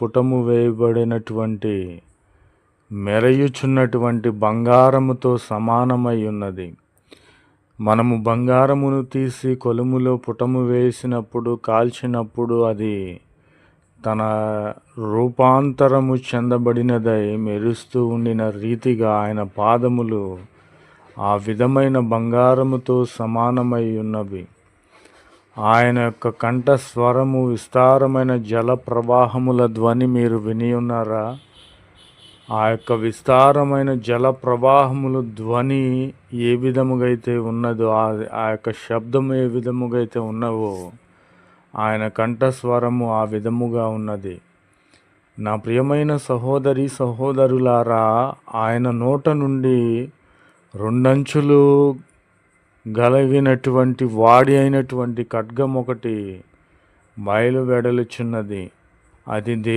పుటము వేయబడినటువంటి మెరయుచున్నటువంటి బంగారముతో సమానమై ఉన్నది. మనము బంగారమును తీసి కొలుములో పుటము వేసినప్పుడు కాల్చినప్పుడు అది తన రూపాంతరము చెందబడినదై మెరుస్తూ ఉండిన రీతిగా ఆయన పాదములు ఆ విధమైన బంగారముతో సమానమై ఉన్నవి. ఆయన యొక్క కంఠ స్వరము విస్తారమైన జల ప్రవాహముల ధ్వని మీరు విని ఉన్నారా? ఆ యొక్క విస్తారమైన జల ప్రవాహములు ధ్వని ఏ విధముగా అయితే ఉన్నదో ఆ ఆ యొక్క శబ్దం ఏ విధముగా అయితే ఉన్నవో ఆయన కంఠస్వరము ఆ విధముగా ఉన్నది. నా ప్రియమైన సహోదరి సహోదరులారా ఆయన నోట నుండి రెండంచులు గలిగినటువంటి వాడి అయినటువంటి ఖడ్గం ఒకటి బయలువెడలుచున్నది. అది దే